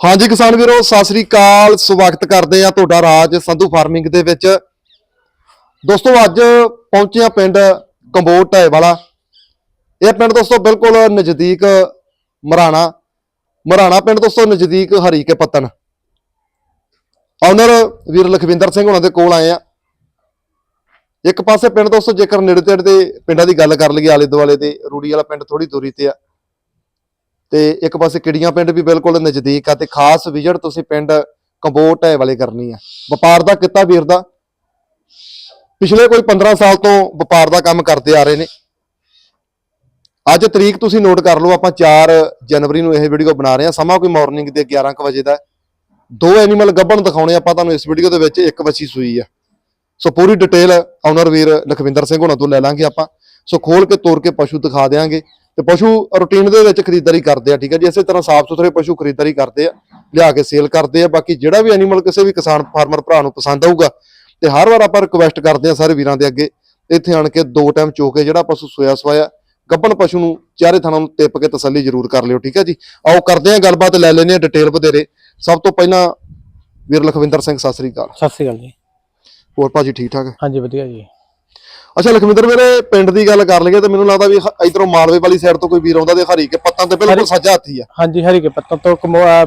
ਹਾਂਜੀ ਕਿਸਾਨ ਵੀਰੋ, ਸਤਿ ਸ੍ਰੀ ਅਕਾਲ। ਸਵਾਗਤ ਕਰਦੇ ਆ ਤੁਹਾਡਾ ਰਾਜ ਸੰਧੂ ਫਾਰਮਿੰਗ ਦੇ ਵਿੱਚ। ਦੋਸਤੋ, ਅੱਜ ਪਹੁੰਚੇ ਆ ਪਿੰਡ ਕੰਬੋਟ ਢਾਏ ਵਾਲਾ। ਇਹ ਪਿੰਡ ਦੋਸਤੋ ਬਿਲਕੁਲ ਨਜ਼ਦੀਕ ਮਰਾਣਾ। ਮਰਾਣਾ ਪਿੰਡ ਦੋਸਤੋ ਨਜ਼ਦੀਕ ਹਰੀਕੇ ਪੱਤਨ ਆਨਰ ਵੀਰ ਲਖਵਿੰਦਰ ਸਿੰਘ ਉਹਨਾਂ ਦੇ ਕੋਲ ਆਏ ਆ ਇੱਕ ਪਾਸੇ ਪਿੰਡ ਦੋਸਤੋ ਜੇਕਰ ਨੇੜੇ ਤੇੜੇ ਦੇ ਪਿੰਡਾਂ ਦੀ ਗੱਲ ਕਰ ਲਈਏ ਆਲੇ ਦੁਆਲੇ ਦੇ ਰੂੜੀ ਵਾਲਾ ਪਿੰਡ ਥੋੜੀ ਦੂਰੀ ਤੇ ਆ। ਤੇ ਇੱਕ ਪਾਸੇ ਕਿੜੀਆਂ ਪਿੰਡ ਵੀ ਬਿਲਕੁਲ ਨਜ਼ਦੀਕ ਆ ਤੇ ਖਾਸ ਵਿਜ਼ਿਟ ਤੁਸੀਂ ਪਿੰਡ ਕੰਬੋਟ ਵਾਲੇ ਕਰਨੀ ਆ। ਵਪਾਰ ਦਾ ਕਿੱਤਾ ਵੀਰ ਦਾ ਪਿਛਲੇ ਕੋਈ 15 ਸਾਲ ਤੋਂ ਵਪਾਰ ਦਾ ਕੰਮ ਕਰਦੇ ਆ ਰਹੇ ਨੇ। ਅੱਜ ਤਰੀਕ ਤੁਸੀਂ ਨੋਟ ਕਰ ਲਓ, ਆਪਾਂ 4 ਜਨਵਰੀ ਨੂੰ ਇਹ ਵੀਡੀਓ ਬਣਾ ਰਹੇ ਹਾਂ ਸਮਾਂ ਕੋਈ ਮਾਰਨਿੰਗ ਦੇ 11 ਕੁ ਵਜੇ ਦਾ ਦੋ ਐਨੀਮਲ ਗੱਭਣ ਦਿਖਾਉਣੇ ਆਪਾਂ ਤੁਹਾਨੂੰ ਇਸ ਵੀਡੀਓ ਦੇ ਵਿੱਚ ਇੱਕ ਵੱਛੀ ਸੂਈ ਆ। ਸੋ ਪੂਰੀ ਡਿਟੇਲ ਆਨਰ ਵੀਰ ਲਖਵਿੰਦਰ ਸਿੰਘ ਹੋਣਾ ਤੋਂ ਲੈ ਲਾਂਗੇ ਆਪਾਂ। ਸੋ ਖੋਲ ਕੇ ਤੋੜ ਕੇ ਪਸ਼ੂ ਦਿਖਾ ਦੇਾਂਗੇ ਤੇ ਪਸ਼ੂ ਰੂਟੀਨ ਦੇ ਵਿੱਚ ਖਰੀਦਦਾਰੀ ਕਰਦੇ ਆ ਠੀਕ ਹੈ ਜੀ? ਇਸੇ ਤਰ੍ਹਾਂ ਸਾਫ਼ ਸੁਥਰੇ ਪਸ਼ੂ ਖਰੀਦਦਾਰੀ ਕਰਦੇ ਆ ਲਿਆ ਕੇ ਸੇਲ ਕਰਦੇ ਆ ਬਾਕੀ ਜਿਹੜਾ ਵੀ ਐਨੀਮਲ ਕਿਸੇ ਵੀ ਕਿਸਾਨ ਫਾਰਮਰ ਭਰਾ ਨੂੰ ਪਸੰਦ ਆਊਗਾ ਤੇ ਹਰ ਵਾਰ ਆਪਾਂ ਰਿਕੁਐਸਟ ਕਰਦੇ ਆ ਸਾਰੇ ਵੀਰਾਂ ਦੇ ਅੱਗੇ ਇੱਥੇ ਆਣ ਕੇ ਦੋ ਟਾਈਮ ਚੋ ਕੇ ਜਿਹੜਾ ਪਸ਼ੂ ਸੋਇਆ ਸਵਾਇਆ ਗੱਭਣ ਪਸ਼ੂ ਨੂੰ ਚਾਰੇ ਥਾਂ ਨੂੰ ਟਿੱਪ ਕੇ ਤਸੱਲੀ ਜ਼ਰੂਰ ਕਰ ਲਿਓ ਠੀਕ ਹੈ ਜੀ? ਆਓ ਕਰਦੇ ਆ ਗੱਲਬਾਤ ਲੈ ਲੈਨੇ ਆ ਡਿਟੇਲ ਵਧੇਰੇ। ਸਭ ਤੋਂ ਪਹਿਲਾਂ ਵੀਰ ਲਖਵਿੰਦਰ ਸਿੰਘ ਸਤਿ ਸ੍ਰੀ ਅਕਾਲ। ਸਤਿ ਸ਼੍ਰੀ ਅਕਾਲ ਜੀ। ਹੋਰ ਭਾਜੀ ਠੀਕ ਠਾਕ ਹਾਂਜੀ ਵਧੀਆ ਜੀ। ਅੱਛਾ ਲਖਵਿੰਦਰ ਵੀਰੇ ਪਿੰਡ ਦੀ ਗੱਲ ਕਰ ਲਈਏ ਤੇ ਮੈਨੂੰ ਲੱਗਦਾ ਵੀ ਇੱਧਰੋਂ ਮਾਲਵੇ ਵਾਲੀ ਸਾਈਡ ਤੋਂ ਕੋਈ ਵੀਰ ਆਉਂਦਾ ਤੇ ਹਰੀ ਕੇ ਪੱਤਾਂ ਤੇ ਬਿਲਕੁਲ ਸੱਜਾ ਹੱਥੀ ਆ। ਹਾਂਜੀ ਹਰੀ ਕੇ ਪੱਤਨ ਤੋਂ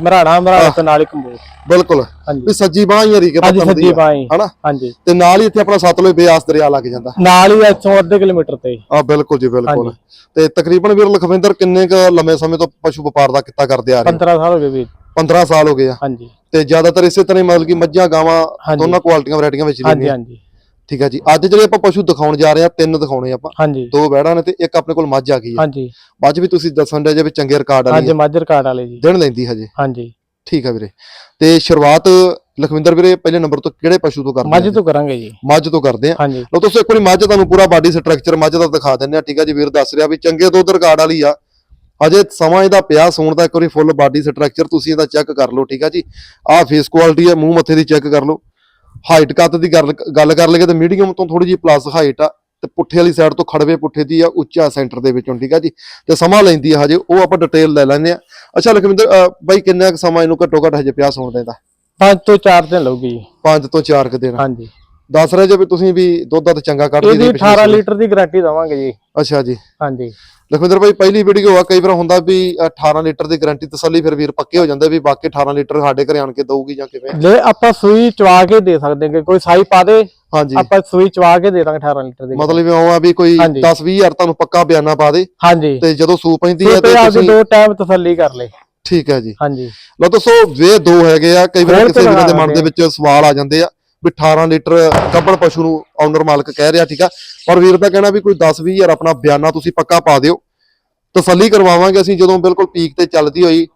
ਮਰਾਣਾ ਮਰਾਣਾ ਤੋਂ ਨਾਲ ਹੀ ਕੰਬੋ ਬਿਲਕੁਲ। ਹਾਂਜੀ। ਵੀ ਸੱਜੀ ਬਾਹ ਹੀ ਹਰੀ ਕੇ ਹਾਂਜੀ ਪੱਤਾਂ ਦੀ ਸੱਜੀ ਬਾਈ ਹਨਾ? ਹਾਂਜੀ। ਤੇ ਨਾਲ ਹੀ ਇੱਥੇ ਆਪਣਾ ਸਤਲੁਜ ਬਿਆਸ ਦਰਿਆ ਲੱਗ ਜਾਂਦਾ। ਨਾਲ ਹੀ ਇੱਥੋਂ ਅੱਧੇ ਕਿਲੋਮੀਟਰ ਤੇ। ਆ ਬਿਲਕੁਲ ਜੀ ਬਿਲਕੁਲ। ਹਾਂਜੀ। ਤੇ ਤਕਰੀਬਨ ਵੀਰ ਲਖਵਿੰਦਰ ਕਿੰਨੇ ਕ ਲੰਮੇ ਸਮੇਂ ਤੋਂ ਪਸ਼ੂ ਵਪਾਰ ਦਾ ਕਿੱਤਾ ਕਰਦੇ ਆ ਰਹੇ 15 ਸਾਲ ਹੋ ਗਏ ਵੀ 15 ਸਾਲ ਹੋ ਗਏ ਆ। ਹਾਂਜੀ। ਤੇ ਜ਼ਿਆਦਾਤਰ ਇਸੇ ਤਰ੍ਹਾਂ ਹੀ ਮਤਲਬ ਕਿ ਮੱਝਾਂ ਗਾਵਾਂ ਹਾਂਜੀ। ਦੋਨਾਂ ਕੁਆਲਿਟੀਆਂ ਵੈਰਾਈਟੀਆਂ ਵਿੱਚ ਹਾਂਜੀ ਰਹਿੰਦੀਆਂ। ਹਾਂਜੀ। ਠੀਕ ਹੈ ਜੀ। ਅੱਜ ਜਿਹੜੇ ਆਪਾਂ ਪਸ਼ੂ ਦਿਖਾਉਣ ਜਾ ਰਹੇ ਆ ਤਿੰਨ ਦਿਖਾਉਣੇ ਆਪਾਂ। ਹਾਂਜੀ। ਦੋ ਵਹਿੜਾਂ ਨੇ ਤੇ ਇੱਕ ਆਪਣੇ ਕੋਲ ਮੱਝ ਆ ਗਈ ਆ। ਹਾਂਜੀ। ਮੱਝ ਵੀ ਤੁਸੀਂ ਦੱਸਣ ਦੇ ਜੇ ਵੀ ਚੰਗੇ ਰਿਕਾਰਡ ਵਾਲੀ ਹਾਂਜੀ ਆ। ਮਾਜਰ ਕਾਰਡ ਵਾਲੇ ਜੀ। ਦਿਨ ਲੈਂਦੀ ਹਜੇ। ਹਾਂਜੀ। ਠੀਕ ਹੈ ਵੀਰੇ। ਤੇ ਸ਼ੁਰੂਆਤ ਲਖਵਿੰਦਰ ਵੀਰੇ ਪਹਿਲੇ ਨੰਬਰ ਤੋਂ ਕਿਹੜੇ ਪਸ਼ੂ ਤੋਂ ਕਰਦੇ ਮੱਝ ਆ ਤੋਂ ਕਰਾਂਗੇ ਜੀ। ਮੱਝ ਤੋਂ ਕਰਦੇ ਆ। ਹਾਂਜੀ। ਲੋ ਤੁਸੀਂ ਇੱਕ ਵਾਰੀ ਮੱਝ ਤੁਹਾਨੂੰ ਪੂਰਾ ਬਾਡੀ ਸਟਰਕਚਰ ਮੱਝ ਦਾ ਦਿਖਾ ਦਿੰਦੇ ਆ। ਠੀਕ ਹੈ ਜੀ ਵੀਰ ਦੱਸ ਰਿਹਾ ਵੀ ਚੰਗੇ ਦੁੱਧ ਰਿਕਾਰਡ ਵਾਲੀ ਆ। ਅਜੇ ਸਮਾਂ ਇਹਦਾ ਪਿਆ ਸੌਣ ਦਾ ਇੱਕ ਵਾਰੀ ਫੁੱਲ ਬਾਡੀ ਸਟਰਕਚਰ ਤੁਸੀਂ ਇਹਦਾ ਚੈੱਕ ਕਰ ਲਓ। ਠੀਕ ਹੈ ਜੀ। ਆਹ ਫੇਸ ਕੁਆਲਿਟੀ ਹੈ ਮੂੰਹ ਮੱਥੇ ਦੀ ਚੈੱਕ ਕਰ ਲਓ। ਹਾਈਟ ਕੱਦ ਦੀ ਗੱਲ ਕਰ ਲਈਏ ਤੇ ਮੀਡੀਅਮ ਤੋਂ ਥੋੜੀ ਜਿਹੀ ਪਲੱਸ ਹਾਈਟ ਆ ਤੇ ਪੁੱਠੇ ਵਾਲੀ ਸਾਈਡ ਤੋਂ ਖੜਵੇ ਪੁੱਠੇ ਦੀ ਆ ਉੱਚਾ ਸੈਂਟਰ ਦੇ ਵਿੱਚੋਂ ਠੀਕ ਆ ਜੀ? ਤੇ ਸਮਾਂ ਲੈਂਦੀ ਆ ਹਜੇ ਉਹ ਆਪਾਂ ਡਿਟੇਲ ਲੈ ਲੈਂਦੇ ਆ। ਅੱਛਾ ਲਖਵਿੰਦਰ ਬਾਈ ਕਿੰਨਾ ਕੁ ਸਮਾਂ ਇਹਨੂੰ ਘੱਟੋ ਘੱਟ ਹਜੇ ਪਿਆ ਸੌਣ ਦੇ ਦਾ? 5 ਤੋਂ 4 ਦਿਨ ਲਊਗੀ ਜੀ। 5 ਤੋਂ 4 ਕ ਦਿਨ। ਹਾਂਜੀ। ਦੱਸ ਰਹੇ ਜੇ ਵੀ ਤੁਸੀਂ ਵੀ ਦੁੱਧ ਦਾ ਚੰਗਾ ਇਹਦੀ ਰਹੀ ਪਿਛਲੇ 18 ਸਾਲ। ਲੀਟਰ ਦੀ ਗਾਰੰਟੀ ਦਵਾਂਗੇ ਜੀ। ਅੱਛਾ ਜੀ। ਹਾਂਜੀ। ਲਖਵਿੰਦਰ ਭਾਈ ਪਹਿਲੀ ਵੀਡੀਓ ਆ ਕਈ ਵਾਰ ਹੁੰਦਾ ਵੀ 18 ਲੀਟਰ ਦੀ ਗਾਰੰਟੀ ਤਸੱਲੀ ਫਿਰ ਵੀਰ ਪੱਕੇ ਹੋ ਜਾਂਦੇ ਵੀ ਬਾਕੀ 18 ਲੀਟਰ ਸਾਡੇ ਘਰੇ ਆਣ ਕੇ ਦਊਗੀ ਜਾਂ ਕਿਵੇਂ? ਜੇ ਆਪਾਂ ਸੂਈ ਚਵਾ ਕੇ ਦੇ ਸਕਦੇ ਹਾਂ ਕੋਈ ਸਾਈ ਪਾ ਦੇ ਹਾਂਜੀ। ਆਪਾਂ ਸੂਈ ਚਵਾ ਕੇ ਦੇ ਦਾਂਗੇ 18 ਲੀਟਰ ਦੀ। ਮਤਲਬ ਇਹ ਆ ਵੀ ਕੋਈ ਹਾਂਜੀ। 10 20 ਹਜ਼ਾਰ ਤੁਹਾਨੂੰ ਪੱਕਾ ਬਿਆਨਾ ਪਾ ਦੇ। ਹਾਂਜੀ। ਤੇ ਜਦੋਂ ਸੂ ਪੈਂਦੀ ਹੈ ਤੇ ਤੁਸੀਂ ਦੋ ਟਾਈਮ ਤਸੱਲੀ ਕਰ ਲੈ ਠੀਕ ਹੈ ਜੀ। ਹਾਂਜੀ। ਲਓ ਦੋਸਤੋ ਵੇ ਦੋ ਹੈਗੇ ਆ ਕਈ ਵਾਰ ਕਿਸੇ ਵੀਰਾਂ ਦੇ ਮਨ ਦੇ ਵਿੱਚ ਸਵਾਲ ਆ ਜਾਂਦੇ ਆ। ਵੀ 18 ਲੀਟਰ ਗੱਬਣ ਪਸ਼ੂ ਨੂੰ ਓਨਰ ਮਾਲਕ ਕਹਿ ਰਿਹਾ ਠੀਕ ਆ? ਪਰ ਵੀਰ ਦਾ ਕਹਿਣਾ ਵੀ ਕੋਈ 10 20 ਹਜ਼ਾਰ ਆਪਣਾ ਬਿਆਨਾ ਤੁਸੀਂ ਪੱਕਾ ਪਾ ਦਿਓ। ਤਸੱਲੀ ਕਰਵਾਵਾਂਗੇ ਅਸੀਂ ਜਦੋਂ ਬਿਲਕੁਲ ਪੀਕ ਤੇ ਚੱਲਦੀ ਹੋਈ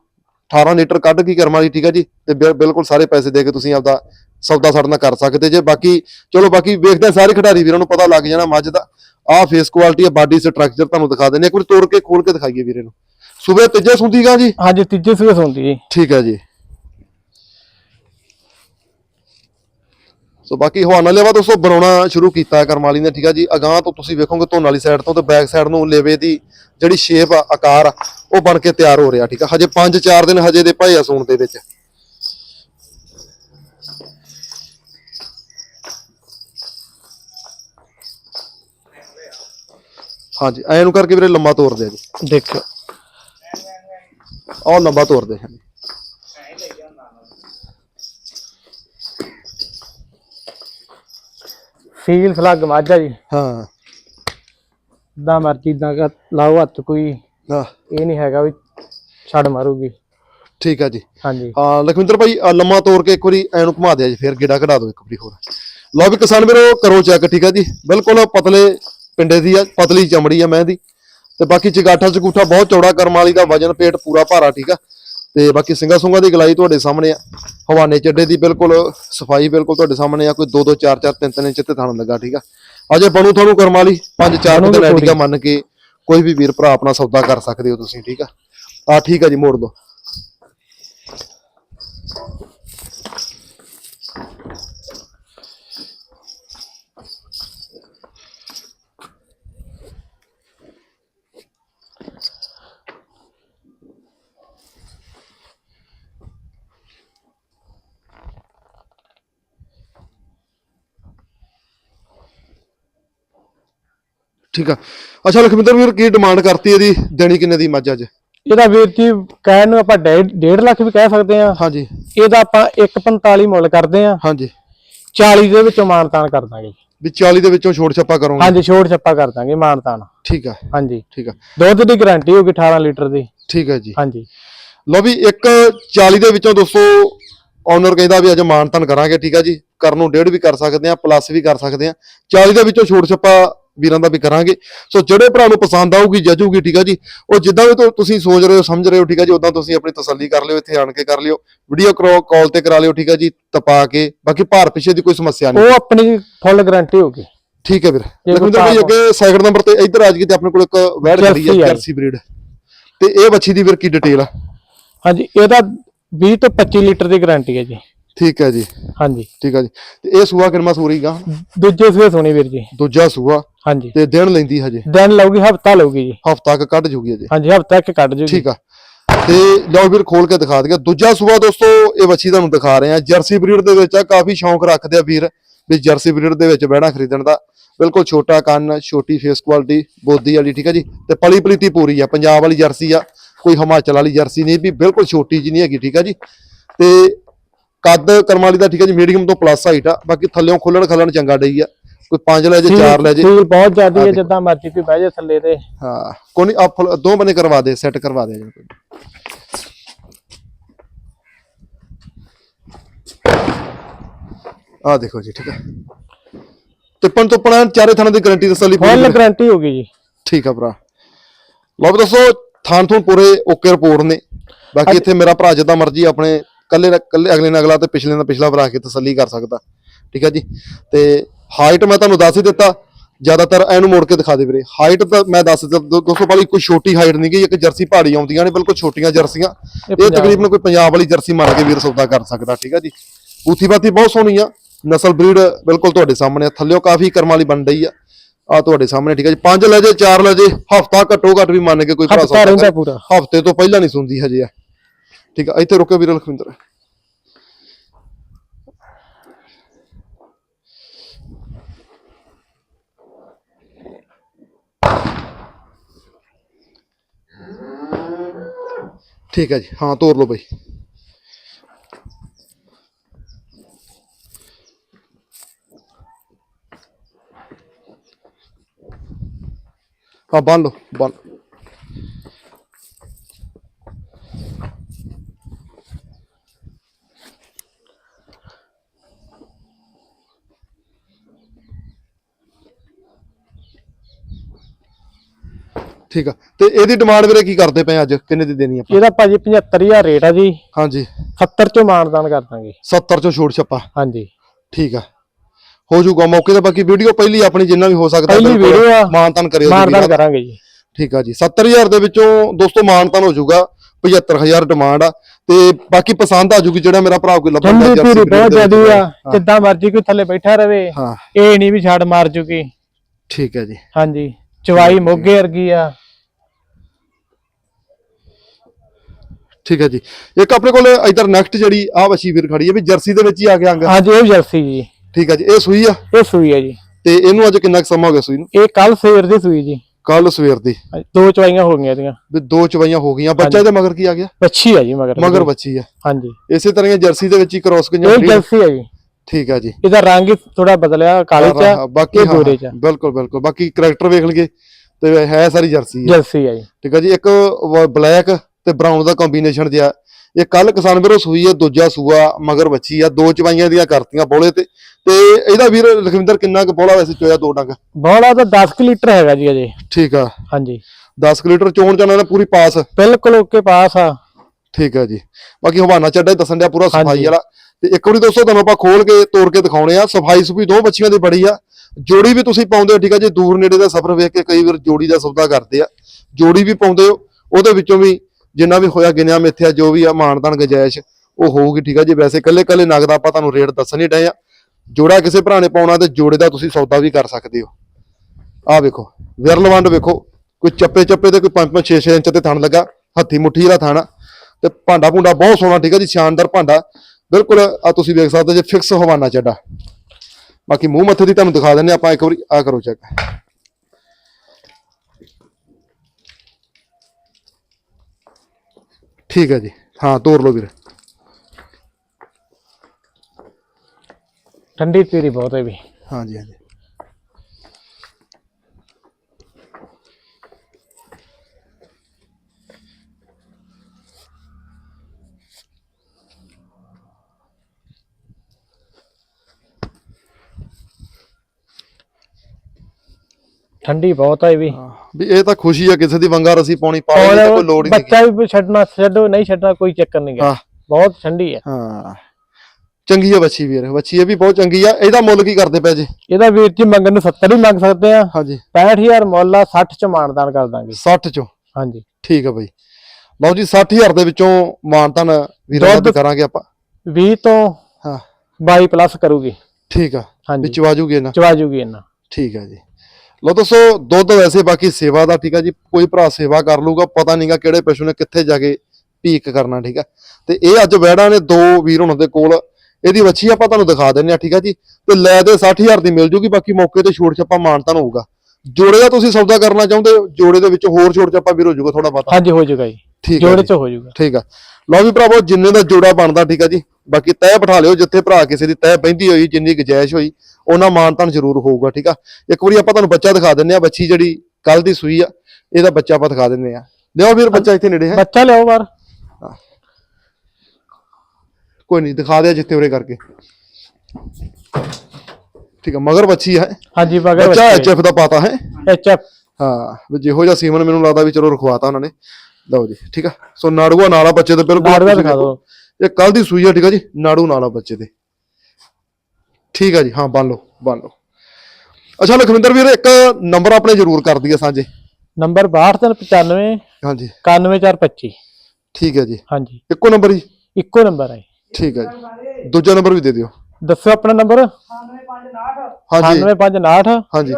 18 ਲੀਟਰ ਕੱਢ ਕੀ ਕਰਮ ਵਾਲੀ ਠੀਕ ਆ ਜੀ? ਤੇ ਬਿਲ- ਬਿਲਕੁਲ ਸਾਰੇ ਪੈਸੇ ਦੇ ਕੇ ਤੁਸੀਂ ਆਪਦਾ ਸੌਦਾ ਸਾਡੇ ਨਾਲ ਕਰ ਸਕਦੇ ਜੇ। ਬਾਕੀ ਚਲੋ ਬਾਕੀ ਵੇਖਦੇ ਆ ਸਾਰੇ ਖਿਡਾਰੀ ਵੀਰਾਂ ਨੂੰ ਪਤਾ ਲੱਗ ਜਾਣਾ ਮੱਝ ਦਾ। ਆਹ ਫੇਸ ਕੁਆਲਿਟੀ ਆ ਬਾਡੀ ਸਟਰਕਚਰ ਤੁਹਾਨੂੰ ਦਿਖਾ ਦਿੰਦੇ ਆ। ਇੱਕ ਵਾਰੀ ਤੋੜ ਕੇ ਖੋਲ ਕੇ ਦਿਖਾਈਏ ਵੀਰੇ ਨੂੰ। ਸਵੇਰ ਤੀਜੇ ਸੁੰਦੀਗਾ ਜੀ? ਹਾਂਜੀ ਤੀਜੇ ਸੂਏ ਹੁੰਦੀ ਜੀ ਠੀਕ ਹੈ ਜੀ। ਸੋ ਬਾਕੀ ਹਵਾਨਾ ਲੇਵਾ ਦੋਸਤੋ ਬਣਾਉਣਾ ਸ਼ੁਰੂ ਕੀਤਾ ਹੈ ਕਰਮਾਲੀ ਨੇ ਠੀਕ ਹੈ ਜੀ। ਅਗਾਹ ਤੋਂ ਤੁਸੀਂ ਵੇਖੋਗੇ ਧੋਨ ਵਾਲੀ ਸਾਈਡ ਤੋਂ ਤੇ ਬੈਕ ਸਾਈਡ ਨੂੰ ਲੇਵੇ ਦੀ ਜਿਹੜੀ ਸ਼ੇਪ ਆ ਆਕਾਰ ਆ ਉਹ ਬਣ ਕੇ ਤਿਆਰ ਹੋ ਰਿਹਾ ਠੀਕ ਆ। ਹਜੇ 5-4 ਦਿਨ ਹਜੇ ਦੇ ਭਾਈ ਆ ਸੂਣ ਦੇ ਵਿੱਚ। ਹਾਂਜੀ ਐ ਨੂੰ ਕਰਕੇ ਵੀਰੇ ਲੰਮਾ ਤੋਰਦੇ ਆ ਜੀ। ਦੇਖਿਓ। ਆਹ ਲੰਬਾ ਤੋਰਦੇ ਹਾਂ ਸੀਲ ਫਲੱਗ ਮਾਝਾ ਜੀ। ਹਾਂ। ਦਾ ਮਰਜ਼ੀ ਦਾ ਲਾਓ ਹੱਥ ਕੋਈ ਇਹ ਨਹੀਂ ਹੈਗਾ ਵੀ ਛੱਡ ਮਾਰੂਗੀ। ਠੀਕ ਆ ਜੀ। ਹਾਂਜੀ। ਹਾਂ ਲਖਵਿੰਦਰ ਭਾਈ ਲੰਮਾ ਤੋੜ ਕੇ ਇੱਕ ਵਾਰੀ ਐ ਨੂੰ ਘੁਮਾ ਦਿਆ ਜੀ ਫਿਰ ਗਿੜਾ ਕਢਾ ਦਿਓ ਇੱਕ ਵਾਰੀ ਹੋਰ। ਲਓ ਵੀ ਕਿਸਾਨ ਵੀਰੋ ਕਰੋ ਚੈੱਕ ਠੀਕ ਆ ਜੀ। ਬਿਲਕੁਲ ਪਤਲੇ ਪਿੰਡੇ ਦੀ ਆ ਪਤਲੀ ਚਮੜੀ ਆ ਮੈਂ ਦੀ ਤੇ ਬਾਕੀ ਚਗਾਠਾ ਚਗੂਠਾ ਬਹੁਤ ਚੌੜਾ ਕਰਮ ਵਾਲੀ ਦਾ ਵਜਨ ਪੇਟ ਪੂਰਾ ਭਾਰਾ ਠੀਕ ਆ। ਤੇ ਬਾਕੀ ਸਿੰਗਾ ਸੁੰਗਾ ਦੀ ਗਲਾਈ ਤੁਹਾਡੇ ਸਾਹਮਣੇ ਆ। ਹਵਾਨੇ ਚੱਡੇ ਦੀ ਬਿਲਕੁਲ ਸਫ਼ਾਈ ਬਿਲਕੁਲ ਤੁਹਾਡੇ ਸਾਹਮਣੇ ਆ। ਕੋਈ 2 2 4 4 3 3 ਇੰਚ ਤੇ ਥਣ ਲੱਗਾ ਠੀਕ ਆ। ਅਜੇ ਬਣੂ ਤੁਹਾਨੂੰ ਕਰਮ ਵਾਲੀ 5 4 ਬਣੂ ਦਿਨ ਐਡੀਗਾ ਮੰਨ ਕੇ ਕੋਈ ਵੀ ਵੀਰ ਭਰਾ ਆਪਣਾ ਸੌਦਾ ਕਰ ਸਕਦੇ ਹੋ ਤੁਸੀਂ ਠੀਕ ਆ। ਆ ਠੀਕ ਆ ਜੀ ਮੋੜ ਦੋ। ਠੀਕ ਆ। ਅੱਛਾ ਲਖਵਿੰਦਰ ਵੀਰ ਕੀ ਡਿਮਾਂਡ ਕਰਤੀ ਇਹਦੀ? ਦੇਣੀ ਕਿੰਨੇ ਦੀ ਮੱਝ ਅੱਜ? ਇਹਦਾ ਵੀਰ ਜੀ ਕਹਿਣ ਨੂੰ ਆਪਾਂ 1.5 ਲੱਖ ਵੀ ਕਹਿ ਸਕਦੇ ਆ ਹਾਂਜੀ। ਇਹਦਾ ਆਪਾਂ 1.45 ਮੁੱਲ ਕਰਦੇ ਆ ਹਾਂਜੀ। 40 ਦੇ ਵਿੱਚੋਂ ਮਾਨਤਾਨ ਕਰ ਦਾਂਗੇ। ਵੀ 40 ਦੇ ਵਿੱਚੋਂ ਛੋੜ ਛੱਪਾ ਕਰੋਗੇ। ਹਾਂਜੀ ਛੋੜ ਛੱਪਾ ਕਰ ਦਾਂਗੇ ਮਾਨਤਾਨ ਠੀਕ ਆ। ਹਾਂਜੀ। ਠੀਕ ਆ। ਦੁੱਧ ਦੀ ਗਾਰੰਟੀ ਹੋਗੀ 18 ਲੀਟਰ ਦੀ। ਠੀਕ ਹੈ ਜੀ। ਹਾਂਜੀ। ਲਓ ਵੀ ਇੱਕ 40 ਦੇ ਵਿੱਚੋਂ ਦੋਸਤੋ ਓਨਰ ਕਹਿੰਦਾ ਵੀ ਅੱਜ ਮਾਨਤਨ ਕਰਾਂਗੇ ਠੀਕ ਆ ਜੀ। ਕਰਨ ਨੂੰ ਡੇਢ ਵੀ ਕਰ ਸਕਦੇ ਆ ਪਲੱਸ ਵੀ ਕਰ ਸਕਦੇ ਆ 40 ਦੇ ਵਿੱਚੋਂ ਛੋੜ ਛੱਪਾ ਵੀਰਾਂ ਦਾ ਵੀ ਕਰਾਂਗੇ। ਸੋ ਜਿਹੜੇ ਭਰਾ ਨੂੰ ਪਸੰਦ ਆਊਗੀ ਜੱਜੂਗੀ ਠੀਕ ਆ ਜੀ। ਉਹ ਜਿੱਦਾਂ ਵੀ ਤੁਸੀਂ ਸੋਚ ਰਹੇ ਹੋ ਸਮਝ ਰਹੇ ਹੋ ਠੀਕ ਆ ਜੀ ਉਦਾਂ ਤੁਸੀਂ ਆਪਣੀ ਤਸੱਲੀ ਕਰ ਲਿਓ ਇੱਥੇ ਆਣ ਕੇ ਕਰ ਲਿਓ। ਵੀਡੀਓ ਕਾਲ ਤੇ ਕਰਾ ਲਿਓ ਠੀਕ ਆ ਜੀ ਤਪਾ ਕੇ। ਬਾਕੀ ਭਾਰ ਪਿੱਛੇ ਦੀ ਕੋਈ ਸਮੱਸਿਆ ਨਹੀਂ। ਉਹ ਆਪਣੀ ਫੁੱਲ ਗਾਰੰਟੀ ਹੋਗੀ ਠੀਕ ਹੈ ਵੀਰ। ਲਖਵਿੰਦਰ ਭਾਈ ਅੱਗੇ ਸੈਕਿੰਡ ਨੰਬਰ ਤੇ ਇੱਧਰ ਆ ਜੀ ਤੇ ਆਪਣੇ ਕੋਲ ਇੱਕ ਵੈੜ ਖੜੀ ਹੈ। ਜਰਸੀ ਬਰੀਡ ਤੇ ਇਹ ਬੱਚੀ ਦੀ ਵੀਰ ਕੀ ਡਿਟੇਲ ਆ? ਹਾਂਜੀ ਇਹਦਾ 20 ਤੋਂ 25 ਲੀਟਰ ਦੀ ਗਾਰੰਟੀ ਹੈ ਜੀ। ਠੀਕ ਹੈ ਜੀ। ਹਾਂਜੀ। ਠੀਕ ਹੈ ਜੀ। ਤੇ ਇਹ ਸੂਆ ਕਿੰਨਾ ਸੂਰੀਗਾ ਦੂਜੇ ਸੂਏ ਸੋਣੀ ਵੀਰ ਜੀ। ਦੂਜਾ ਸੂਆ। ਹਾਂਜੀ। ਤੇ ਦਿਨ ਲੈਂਦੀ ਹਜੇ? ਦਿਨ ਲਊਗੀ ਹਫਤਾ ਲਊਗੀ ਜੀ। ਹਫਤਾ ਕ ਕੱਢ ਜੂਗੀ ਅਜੇ ਹਾਂਜੀ ਹਫਤਾ ਇੱਕ ਕੱਢ ਜੂਗੀ। ਠੀਕ ਆ। ਤੇ ਲਓ ਵੀਰ ਖੋਲ ਕੇ ਦਿਖਾ ਦਈਏ। ਦੂਜਾ ਸੂਆ ਦੋਸਤੋ ਇਹ ਬੱਚੀ ਤੁਹਾਨੂੰ ਦਿਖਾ ਰਹੇ ਆ ਜਰਸੀ ਬਰੀਡ ਦੇ ਵਿੱਚ ਆ ਕਾਫੀ ਸ਼ੌਂਕ ਰੱਖਦੇ ਆ ਵੀਰ ਵੀ ਜਰਸੀ ਬਰੀਡ ਦੇ ਵਿੱਚ ਬਹਿਣਾ ਖਰੀਦਣ ਦਾ। ਬਿਲਕੁਲ ਛੋਟਾ ਕੰਨ ਛੋਟੀ ਫੇਸ ਕੁਆਲਿਟੀ ਬੋਦੀ ਵਾਲੀ ਠੀਕ ਆ ਜੀ? ਤੇ ਪਲੀ ਪਲੀਤੀ ਪੂਰੀ ਆ ਪੰਜਾਬ ਵਾਲੀ ਜਰਸੀ ਆ। ਕੋਈ ਹਿਮਾਚਲ ਵਾਲੀ ਜਰਸੀ ਨਹੀਂ ਵੀ ਬਿਲਕੁਲ ਛੋਟੀ ਜੀ ਨਹੀਂ ਹੈਗੀ ਠੀਕ ਆ ਜੀ? ਤੇ ਕੱਦ ਕਰਮਾਲੀ ਦਾ ਠੀਕ ਆ ਜੀ ਮੀਡੀਅਮ ਤੋਂ ਪਲੱਸ ਹਾਈਟ ਆ। ਬਾਕੀ ਥੱਲਿਓਂ ਖੁੱਲਣ ਖੱਲਣ ਚੰਗਾ ਡਈ ਆ। ਕੋਈ ਪੰਜ ਲੈ ਜੇ ਚਾਰ ਲੈ ਜੇ। ਸੀਲ ਬਹੁਤ ਜ਼ਿਆਦੀ ਹੈ ਜਿੱਦਾਂ ਮਰਜ਼ੀ ਕੋਈ ਬਹਿ ਜਾ ਥੱਲੇ ਤੇ। ਹਾਂ ਕੋਈ ਨਹੀਂ ਆਪ ਦੋ ਬੰਨੇ ਕਰਵਾ ਦੇ ਸੈੱਟ ਕਰਵਾ ਦੇ ਜੀ ਆ ਦੇਖੋ ਜੀ ਠੀਕ ਹੈ। ਟਿੱਪਣ ਤੋਂ ਪਣਾ ਚਾਰੇ ਥਾਂ ਦੀ ਗਾਰੰਟੀ ਤਸੱਲੀ ਪੂਰੀ ਫੁੱਲ। ਗਾਰੰਟੀ ਹੋਗੀ ਜੀ। ਠੀਕ ਆ ਭਰਾ। ਲਓ ਵੀ ਦੱਸੋ ਥੂਣ ਪੂਰੇ ਓਕੇ ਰਿਪੋਰਟ ਨੇ। ਬਾਕੀ ਇੱਥੇ ਮੇਰਾ ਭਰਾ ਜਿੱਦਾਂ ਮਰਜ਼ੀ ਆਪਣੇ ਕੱਲੇ ਕੱਲੇ ਅਗਲੇ ਨਾਲ ਅਗਲਾ ਤੇ ਪਿਛਲੇ ਦਾ ਪਿਛਲਾ ਭਰਾ ਕੇ ਤਸੱਲੀ ਕਰ ਸਕਦਾ। ਠੀਕ ਆ ਜੀ ਤੇ ਹਾਈਟ ਮੈਂ ਤੁਹਾਨੂੰ ਦੱਸ ਹੀ ਦਿੱਤਾ ਜ਼ਿਆਦਾਤਰ ਇਹਨੂੰ ਮੋੜ ਕੇ ਦਿਖਾ ਦੇ ਵੀਰੇ। ਹਾਈਟ ਤਾਂ ਮੈਂ ਦੱਸ ਦਿੱਤਾ ਦੋ- ਦੋਸਤੋ ਵਾਲੀ ਕੋਈ ਛੋਟੀ ਹਾਈਟ ਨਹੀਂ ਗਈ ਇੱਕ ਜਰਸੀ ਪਹਾੜੀ ਆਉਂਦੀਆਂ ਨੇ ਬਿਲਕੁਲ ਛੋਟੀਆਂ ਜਰਸੀਆਂ। ਇਹ ਤਕਰੀਬਨ ਕੋਈ ਪੰਜਾਬ ਵਾਲੀ ਜਰਸੀ ਮੰਨ ਕੇ ਵੀਰ ਸੌਦਾ ਕਰ ਸਕਦਾ ਠੀਕ ਆ ਜੀ। ਬੂਥੀ ਬਾਤੀ ਬਹੁਤ ਸੋਹਣੀ ਆ ਨਸਲ ਬਰੀਡ ਬਿਲਕੁਲ ਤੁਹਾਡੇ ਸਾਹਮਣੇ ਆ ਥੱਲਿਓ ਕਾਫੀ ਕਰਮ ਵਾਲੀ ਬਣ ਰਹੀ ਆ ਆ ਤੁਹਾਡੇ ਸਾਹਮਣੇ ਠੀਕ ਆ ਜੀ। ਪੰਜ ਲੈ ਜੇ ਚਾਰ ਲੈ ਜੇ ਹਫਤਾ ਘੱਟੋ ਘੱਟ ਵੀ ਮੰਨ ਕੇ ਕੋਈ ਭਰਾ ਹਫਤਾ ਰਹਿੰਦਾ ਪੂਰਾ। ਹਫ਼ਤੇ ਤੋਂ ਪਹਿਲਾਂ ਨਹੀਂ ਸੁਣਦੀ ਹਜੇ ਆ ਠੀਕ ਆ। ਇੱਥੇ ਰੁਕੇ ਵੀਰ ਲਖਵਿੰਦਰ ਠੀਕ ਹੈ ਜੀ ਹਾਂ ਤੋਰ ਲਓ ਬਈ। ਹਾਂ ਬੰਨ ਲਓ ਬੰਨ। ਠੀਕ ਆ। ਤੇ ਇਹਦੀ ਡਿਮਾਂਡ ਵੀਰੇ ਕੀ ਕਰਦੇ ਪਏ ਅੱਜ? ਕਿੰਨੇ ਦੀ ਦੇਣੀ ਆਪਾਂ? ਇਹਦਾ ਭਾਜੀ 75000 ਰੇਟ ਆ ਜੀ। ਹਾਂਜੀ। 70 ਚੋਂ ਮਾਨਦਾਨ ਕਰ ਦਾਂਗੇ। 70 ਚੋਂ ਛੋੜ ਛੱਪਾ। ਹਾਂਜੀ। ਠੀਕ ਆ। ਹੋ ਜਾਊਗਾ ਮੌਕੇ ਤੇ ਬਾਕੀ ਵੀਡੀਓ ਪਹਿਲੀ ਆਪਣੀ ਜਿੰਨਾ ਵੀ ਹੋ ਸਕਦਾ ਪਹਿਲੀ video ਆ। ਮਾਨਤਾਨ ਕਰਿਓ ਦਾ। ਕਰਾਂਗੇ ਜੀ। ਠੀਕ ਆ ਜੀ। 70000 ਦੇ ਵਿੱਚੋਂ ਦੋਸਤੋ ਮਾਨਤਾਨ ਹੋ ਜਾਊਗਾ 75000 ਡਿਮਾਂਡ ਆ। ਤੇ ਬਾਕੀ ਪਸੰਦ ਆ ਜੂਗੀ ਜਿਹੜਾ ਮੇਰਾ ਭਰਾ ਕੋਈ ਲੱਭਣ ਠੰਡੀ ਜਰਸੀ ਬਹੁਤ ਦੇ ਜ਼ਿਆਦੀ ਆ। ਜਿੱਦਾਂ ਮਰਜ਼ੀ ਕੋਈ ਥੱਲੇ ਬੈਠਾ ਰਵੇ। ਹਾਂ। ਇਹ ਨਹੀਂ ਵੀ ਛੱਡ ਮਾਰ ਚੁੱਕੀ ਠੀਕ ਹੈ ਜੀ। ਹਾਂਜੀ। ਚਵਾਈ ਮੋਗੇ ਵਰਗੀ ਆ। ਠੀਕ ਹੈ ਜੀ। ਇੱਕ ਆਪਣੇ ਕੋਲ ਇਧਰ ਨੈਕਸਟ ਜਿਹੜੀ ਆ ਵਸ਼ੀ ਵੀਰ ਖੜੀ ਹੈ ਵੀ ਜਰਸੀ ਦੇ ਵਿੱਚ ਹੀ ਆ ਗਿਆ ਅੰਗ। ਹਾਂਜੀ ਇਹ ਜਰਸੀ ਜੀ। ਠੀਕ ਹੈ ਜੀ ਇਹ ਸੂਈ ਆ? ਇਹ ਸੂਈ ਆ ਜੀ। ਤੇ ਇਹਨੂੰ ਅੱਜ ਕਿੰਨਾ ਕੁ ਸਮਾਂ ਹੋ ਗਿਆ ਸੂਈ ਨੂੰ? ਇਹ ਕੱਲ ਸਵੇਰ ਦੀ ਸੂਈ ਜੀ। ਕੱਲ ਸਵੇਰ ਦੀ। ਦੋ ਚਵਾਈਆਂ ਹੋ ਗਈਆਂ ਇਹਦੀਆਂ। ਵੀ ਦੋ ਚਵਾਈਆਂ ਹੋ ਗਈਆਂ। ਬੱਚਾ ਇਹਦੇ ਮਗਰ ਕੀ ਆ ਗਿਆ? ਬੱਚੀ ਆ ਜੀ ਮਗਰ। ਮਗਰ ਬੱਚੀ ਆ। ਹਾਂਜੀ। ਇਸੇ ਤਰ੍ਹਾਂ ਹੀ ਜਰਸੀ ਦੇ ਵਿੱਚ ਹੀ ਕ੍ਰੋਸ ਇਹ ਗਈਆਂ ਜਰਸੀ ਆ ਜੀ। ਠੀਕ ਆ ਜੀ। ਇਹਦਾ ਰੰਗ ਹੀ ਥੋੜਾ ਬਦਲਿਆ ਕਾਲੇ ਚ ਹਾਂ, ਬਾਕੀ ਇਹ ਹਾਂ, ਗੋਰੇ ਚ। ਬਿਲਕੁਲ ਬਿਲਕੁਲ। ਬਾਕੀ ਕਰੈਕਟਰ ਵੇਖ ਲਈਏ ਤੇ ਹੈ ਸਾਰੀ ਜਰਸੀ ਆ। ਜਰਸੀ ਆ ਜੀ। ਠੀਕ ਆ ਜੀ ਇੱਕ ਬਲੈਕ ਤੇ ਬਰਾਊਨ ਦਾ ਕੰਬੀਨੇਸ਼ਨ ਜਿਆ ਇਹ ਕੱਲ ਕਿਸਾਨ ਵੀਰੋ ਸੂਈ ਆ ਦੂਜਾ ਸੂਆ ਮਗਰ ਬੱਚੀ ਆ ਦੋ ਚਵਾਈਆਂ ਦੀਆਂ ਕਰਤੀਆਂ ਬੋਲੇ ਤੇ। ਤੇ ਇਹਦਾ ਵੀਰ ਲਖਵਿੰਦਰ ਕਿੰਨਾ ਕੁ ਬੋਲਾ ਵੈਸੇ ਚੋਇਆ ਦੋ ਡੰਗ? ਬੋਲਾ ਤਾਂ 10 ਕੁ ਲੀਟਰ ਹੈਗਾ ਜੀ ਅਜੇ। ਠੀਕ ਆ। ਹਾਂਜੀ। 10 ਕੁ ਲੀਟਰ ਚੋਣ ਚਾਣਾ ਪੂਰੀ ਪਾਸ। ਬਿਲਕੁਲ ਓਕੇ ਪਾਸ ਆ। ਠੀਕ ਹੈ ਜੀ। ਬਾਕੀ ਹਵਾਨਾ ਚੱਡਾ ਹੀ ਦੱਸਣ ਡਿਆ ਪੂਰਾ ਸਫ਼ਾਈ। ਵਾਲਾ। ਤੇ ਇੱਕ ਵਾਰੀ ਦੋਸਤੋ ਤੁਹਾਨੂੰ ਆਪਾਂ ਖੋਲ ਕੇ ਤੋੜ ਕੇ ਦਿਖਾਉਣੇ ਆ। ਸਫ਼ਾਈ ਸੁਫੀ ਦੋ ਬੱਚੀਆਂ ਦੀ ਬੜੀ ਆ। ਜੋੜੀ ਵੀ ਤੁਸੀਂ ਪਾਉਂਦੇ ਹੋ ਠੀਕ ਆ ਜੇ। ਦੂਰ ਨੇੜੇ ਦਾ ਸਫ਼ਰ ਵੇਖ ਕੇ ਕਈ ਵਾਰ ਜੋੜੀ ਦਾ ਸੌਦਾ ਕਰਦੇ ਆ। ਜੋੜੀ ਵੀ ਪਾਉਂਦੇ ਹੋ ਉਹਦੇ ਵਿੱਚੋਂ ਵੀ ਜਿੰਨਾ ਵੀ ਹੋਇਆ ਗਿਣਿਆ ਮਿੱਥਿਆ ਜੋ ਵੀ ਆ ਮਾਨਦਾਨ ਗਜਾਇਸ਼, ਉਹ ਹੋਊਗੀ, ਠੀਕ ਆ ਜੀ? ਵੈਸੇ ਕੱਲੇ ਕੱਲੇ ਨਗਦ ਆਪਾਂ ਤੁਹਾਨੂੰ ਰੇਟ ਦੱਸਣ ਹੀ ਡਏ ਆ। ਜੋੜਾ ਕਿਸੇ ਭਰਾ ਨੇ ਪਾਉਣਾ ਤੇ ਜੋੜੇ ਦਾ ਤੁਸੀਂ ਸੌਦਾ ਵੀ ਕਰ ਸਕਦੇ ਹੋ। ਆਹ ਵੇਖੋ, ਵਿਰਲ ਵੰਡ ਵੇਖੋ, ਕੋਈ ਚੱਪੇ ਚੱਪੇ ਤੇ ਕੋਈ 5 5 6 6 ਇੰਚ ਤੇ ਥਣ ਲੱਗਾ, ਹੱਥੀ ਮੁੱਠੀ ਦਾ ਥਾਣਾ ਤੇ ਭਾਂਡਾ ਭੁੰਡਾ ਬਹੁਤ ਸੋਹਣਾ, ਠੀਕ ਆ ਜੀ? ਸ਼ਾਨਦਾਰ ਭਾਂਡਾ। ਬਿਲਕੁਲ ਆ ਤੁਸੀਂ ਵੇਖ ਸਕਦੇ ਜੇ ਫਿਕਸ ਹਵਾਨਾ ਚੱਡਾ। ਬਾਕੀ ਮੂੰਹ ਮੱਥੇ ਦੀ ਤੁਹਾਨੂੰ ਦਿਖਾ ਦਿੰਨੇ ਆਪਾਂ, ਇੱਕ ਵਾਰੀ ਆ ਕਰੋ ਚੈੱਕ ਠੀਕ ਹੈ ਜੀ। ਹਾਂ ਤੋਰ ਲਓ ਵੀਰ। ਠੰਡੀ ਤੇਰੀ ਬਹੁਤ ਹੈ ਵੀ। ਹਾਂਜੀ ਹਾਂਜੀ। ਠੰਡੀ ਬਹੁਤ ਹੈ ਵੀ। ਵੀ ਇਹ ਤਾਂ ਖੁਸ਼ੀ ਆ ਕਿਸੇ ਦੀ ਵੰਗਾ ਰਸੀ ਪਾਉਣੀ ਪਾਉਣੀ ਤਾਂ ਕੋਈ ਲੋੜ ਹੀ ਨਹੀਂ ਬੱਚਾ ਵੀ ਛੱਡਣਾ ਛੱਡੋ ਨਹੀਂ ਛੱਡਣਾ ਕੋਈ ਚੱਕਰ ਨਹੀਂ ਹਾਂ। ਬਹੁਤ ਠੰਡੀ ਹੈ ਹਾਂ। ਚੰਗੀ ਆ ਬੱਚੀ ਵੀਰ ਬੱਚੀ ਇਹ ਵੀ ਬਹੁਤ ਚੰਗੀ ਆ ਇਹਦਾ ਮੁੱਲ ਕੀ ਕਰਦੇ ਪਏ ਜੀ? ਇਹਦਾ ਵੀਰ ਜੀ ਮੰਗਣ ਨੂੰ 70 ਹੀ ਮੰਗ ਸਕਦੇ ਆ। ਹਾਂਜੀ। 65000 ਮੁੱਲ ਆ 60 ਚ ਮਾਨਦਾਨ ਕਰ ਦਾਂਗੇ। 60 ਚੋਂ? ਹਾਂਜੀ। ਠੀਕ ਆ ਬਈ। ਲਓ ਜੀ 60000 ਦੇ ਵਿੱਚੋਂ ਮਾਨਤਨ ਵੀਰਾਂ ਦਾ ਕਰਾਂਗੇ ਆਪਾਂ। 20 ਤੋਂ ਹਾਂ। 22 ਪਲੱਸ ਕਰੂਗੀ। ਠੀਕ ਆ। ਹਾਂਜੀ। ਚਵਾ ਜੂਗੀ ਇਹਨਾਂ। ਠੀਕ ਆ ਜੀ। ਲੋ ਦੋਸਤੋ ਦੁੱਧ ਵੈਸੇ ਬਾਕੀ ਸੇਵਾ ਦਾ ਠੀਕ ਆ ਜੀ ਕੋਈ ਭਰਾ ਸੇਵਾ ਕਰ ਲੂਗਾ ਪਤਾ ਨਹੀਂਗਾ ਕਿਹੜੇ ਪਸ਼ੂ ਨੇ ਕਿੱਥੇ ਜਾ ਕੇ ਪੀਕ ਕਰਨਾ ਠੀਕ ਆ। ਤੇ ਇਹ ਅੱਜ ਵੈੜਾਂ ਨੇ ਦੋ ਵੀਰ ਹੁਣ ਦੇ ਕੋਲ ਇਹਦੀ ਵੱਛੀ ਆਪਾਂ ਤੁਹਾਨੂੰ ਦਿਖਾ ਦਿੰਨੇ ਆ ਠੀਕ ਆ ਜੀ। ਤੇ ਲੈ ਦੇ 60000 ਦੀ ਮਿਲ ਜੂਗੀ ਬਾਕੀ ਮੌਕੇ ਤੇ ਛੋਟ ਛੱਪਾ ਮਾਨਤਾਨ ਹੋਊਗਾ। ਜੋੜੇ ਦਾ ਤੁਸੀਂ ਸੌਦਾ ਕਰਨਾ ਚਾਹੁੰਦੇ ਹੋ ਜੋੜੇ ਦੇ ਵਿੱਚ ਹੋਰ ਛੋਟ ਛੱਪਾ ਵੀਰ ਹੋ ਜਾਊਗਾ ਥੋੜਾ ਬਹੁਤਾ? ਹਾਂਜੀ ਹੋ ਜੂਗਾ ਜੀ। ਠੀਕ ਜੋੜੇ ਚ ਹੋ ਜੂਗਾ ਠੀਕ ਆ। ਲਓ ਵੀ ਭਰਾਵੋ ਜਿੰਨੇ ਦਾ ਜੋੜਾ ਬਣਦਾ ਠੀਕ ਆ ਜੀ। ਬਾਕੀ ਤੈਅ ਬਿਠਾ ਲਿਓ ਜਿੱਥੇ ਭਰਾ ਕਿਸੇ ਦੀ ਤੈਅ ਬਹਿੰਦੀ ਹੋਈ ਜਿੰਨੀ ਗੁਜਾਇਸ਼ ਹੋਈ ਉਹਨਾਂ ਮਾਨਤਾਨ ਜ਼ਰੂਰ ਹੋਊਗਾ ਠੀਕ ਆ? ਇੱਕ ਵਾਰੀ ਆਪਾਂ ਤੁਹਾਨੂੰ ਬੱਚਾ ਦਿਖਾ ਦਿੰਨੇ ਆ ਬੱਚੀ ਜਿਹੜੀ ਕੱਲ ਦੀ ਸੂਈ ਆ ਇਹਦਾ ਬੱਚਾ ਆਪਾਂ ਦਿਖਾ ਦਿੰਨੇ ਆ ਲਿਓ ਵੀਰ ਬੱਚਾ ਇੱਥੇ ਨੇੜੇ ਹੈ। ਬੱਚਾ ਲਿਆਓ ਬਾਹਰ। ਕੋਈ ਨਹੀਂ ਦਿਖਾ ਦਿਆ ਜਿੱਥੇ ਉਰੇ ਕਰਕੇ। ਠੀਕ ਆ ਮਗਰ ਬੱਚੀ ਹੈ। ਹਾਂਜੀ ਬਗਰ ਬੱਚਾ ਐਚਐਫ ਦਾ ਪਾਤਾ ਹੈ। ਐਚਐਫ ਹਾਂ ਵੀ ਜਿਹੋ ਜਿਹਾ ਸੀਮਨ ਮੈਨੂੰ ਲੱਗਦਾ ਵੀ ਚਲੋ ਰਖਵਾਤਾ ਉਹਨਾਂ ਨੇ। ਲਓ ਜੀ ਠੀਕ ਆ। ਸੋ ਨਾੜੂਆ ਨਾਲਾ ਬੱਚੇ ਤੇ ਬਿਲਕੁਲ ਨਾੜੂਆ ਤੁਸੀਂ ਦਿਖਾ ਦੇਖੋ। ਦਿਓ। ਇਹ ਕੱਲ ਦੀ ਸੂਈ ਆ ਠੀਕ ਆ ਜੀ ਨਾੜੂ ਨਾਲਾ ਬੱਚੇ ਤੇ। ਠੀਕ ਆ ਜੀ ਹਾਂ ਬੰਨ ਲਓ ਬੰਨ ਲਓ। ਅੱਛਾ ਲਖਵਿੰਦਰ ਵੀਰ ਇੱਕ ਨੰਬਰ ਆਪਣੇ ਜ਼ਰੂਰ ਕਰ ਦਈਏ ਸਾਂਝੇ। ਨੰਬਰ 6295 ਹਾਂਜੀ। 91425 ਠੀਕ ਹੈ ਜੀ। ਹਾਂਜੀ। ਇੱਕੋ ਨੰਬਰ ਹੀ ਇੱਕੋ ਨੰਬਰ ਹੈ ਠੀਕ ਹੈ ਜੀ। ਦੂਜਾ ਨੰਬਰ ਵੀ ਦੇ ਦਿਓ। ਦੱਸੋ ਆਪਣਾ ਨੰਬਰ? ਹਾਂਜੀ। 9559 ਹਾਂਜੀ।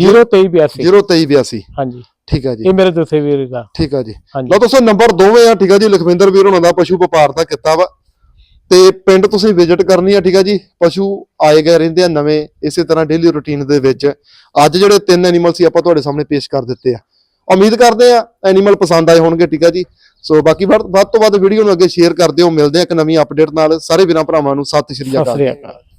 02382 02382 ਹਾਂਜੀ। ਠੀਕ ਹੈ ਜੀ। ਇਹ ਮੇਰੇ ਦੂਸਰੇ ਵੀਰ ਦਾ। ਠੀਕ ਆ ਜੀ। ਲਓ ਦੋਸਤੋ ਨੰਬਰ ਦੋਵੇਂ ਆ ਠੀਕ ਆ ਜੀ। ਲਖਵਿੰਦਰ ਵੀਰ ਉਹਨਾਂ ਦਾ ਪਸ਼ੂ ਵਪਾਰ ਦਾ ਕੀਤਾ ਵਾ। ਤੇ ਪਿੰਡ ਤੁਸੀਂ ਵਿਜ਼ਿਟ ਕਰਨੀ ਆ, ਠੀਕ ਆ ਜੀ? ਪਸ਼ੂ ਆਏ ਗਏ ਰਹਿੰਦੇ ਆ ਨਵੇਂ, ਇਸੇ ਤਰ੍ਹਾਂ ਡੇਲੀ ਰੁਟੀਨ ਦੇ ਵਿੱਚ। ਅੱਜ ਜਿਹੜੇ ਤਿੰਨ ਐਨੀਮਲ ਸੀ, ਆਪਾਂ ਤੁਹਾਡੇ ਸਾਹਮਣੇ ਪੇਸ਼ ਕਰ ਦਿੱਤੇ ਆ। ਉਮੀਦ ਕਰਦੇ ਆ ਐਨੀਮਲ ਪਸੰਦ ਆਏ ਹੋਣਗੇ, ਠੀਕ ਆ ਜੀ? ਸੋ ਬਾਕੀ ਵੱਧ ਵੱਧ ਤੋਂ ਵੱਧ ਵੀਡੀਓ ਨੂੰ ਅੱਗੇ ਸ਼ੇਅਰ ਕਰ ਦਿਓ। ਮਿਲਦੇ ਆ ਇੱਕ ਨਵੀਂ ਅਪਡੇਟ ਨਾਲ। ਸਾਰੇ ਵੀਰਾਂ ਭਰਾਵਾਂ ਨੂੰ ਸਤਿ ਸ੍ਰੀ ਅਕਾਲ।